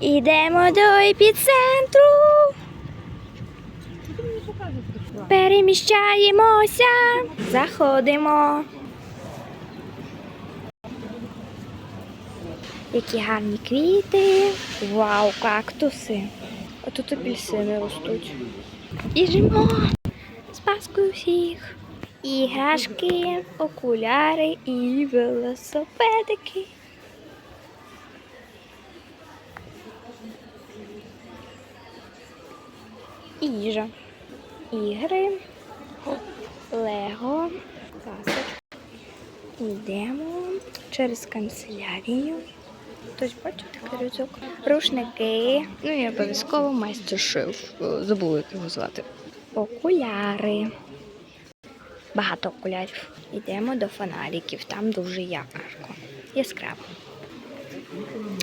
Ідемо до епіцентру. Переміщаємося. Заходимо. Які гарні квіти. Вау, кактуси. А тут апельсини ростуть. Біжимо. З Паскою всіх. Іграшки, окуляри і велосипедики. Їжа. Ігри. Лего. Пасочка. Йдемо через канцелярію. Хтось бачив такий рюкзак? Рушники. Ну і обов'язково майстер шив. Забула як його звати. Окуляри. Багато окулярів. Йдемо до фонариків. Там дуже ярко. Яскраво.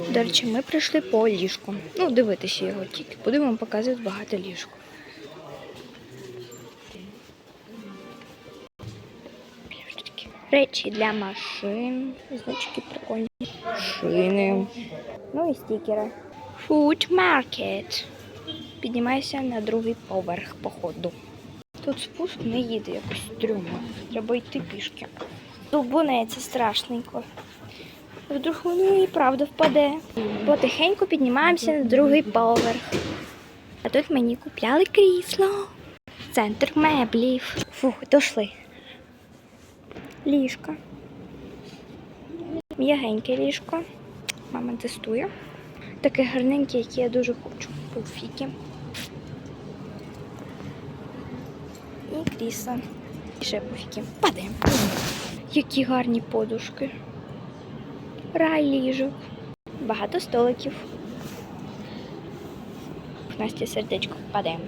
До речі, ми прийшли по ліжку. Ну, дивитися його тільки. Будемо показувати багато ліжку. Речі для машин. Значки прикольні. Шини. Ну і стікери. Food Market. Піднімайся на другий поверх походу. Тут спуск не їде якось стрьомно. Треба йти пішки. Довбунеться страшненько. Вдруг воно і правда впаде. Потихеньку піднімаємося на другий поверх. А тут мені купляли крісло. Центр меблів. Фух, дошли. Ліжко. М'ягеньке ліжко. Мама тестує. Таке гарненьке, яке я дуже хочу. Пуфіки. І крісло. І ще пуфіки. Падаємо. Які гарні подушки. Рай ліжок. Багато столиків. Настя сердечко падаємо.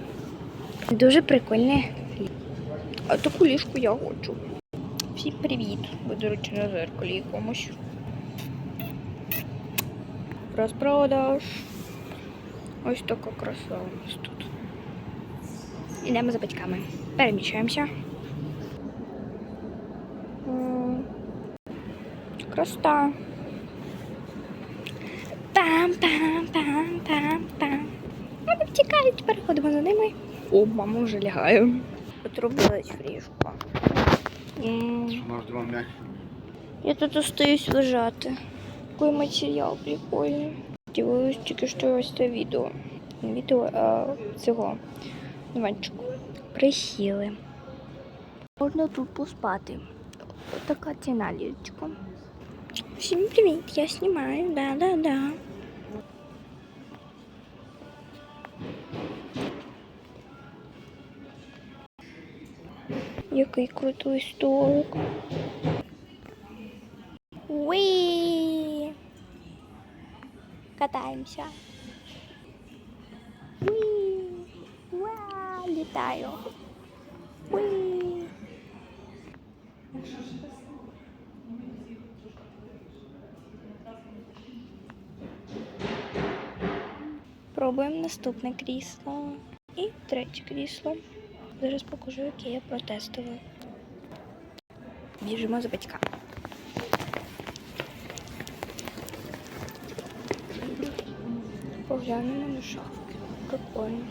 Дуже прикольне. Таку ліжку я хочу. Всім привіт. До речі, на зеркалі якомусь. Розпродаж. Ось така краса у нас тут. Ідемо за батьками. Переміщаємося. М, Красота. Пам-пам-пам-пам-пам. Вони втікають, переходимо за ними. О, мама вже лягає. Отрубилась в Я тут остаюсь лежати. Який матеріал прикольний. Дивилась тільки що ось це відео. Відео, а цього диванчику. Присіли. Можна тут поспати. Така ціна ліжечко. Всім привіт, я знімаю, да-да-да. Який крутий столик. Уи! Катаємося. Уи! Уа! Літаю. Уи! Пробуємо наступне крісло. І третє крісло. Зараз покажу, яке я протестувала. Біжимо за батьками. Поглянемо на шафки. Прикольно.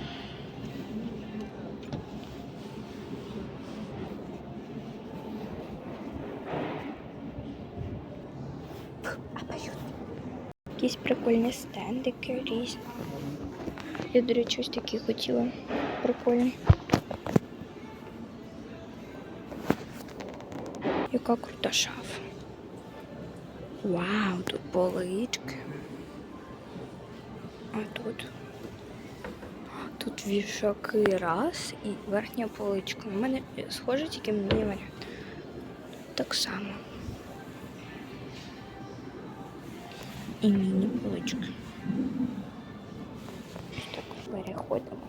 Якісь прикольні стендики різні. Я, до речі, ось такі хотіла. Прикольні. Яка крута шафа. Вау, тут полички. А тут. Тут вішаки раз і верхня поличка. У мене схоже, тільки мені варіант. Так само. І міні полички. Так, переходимо.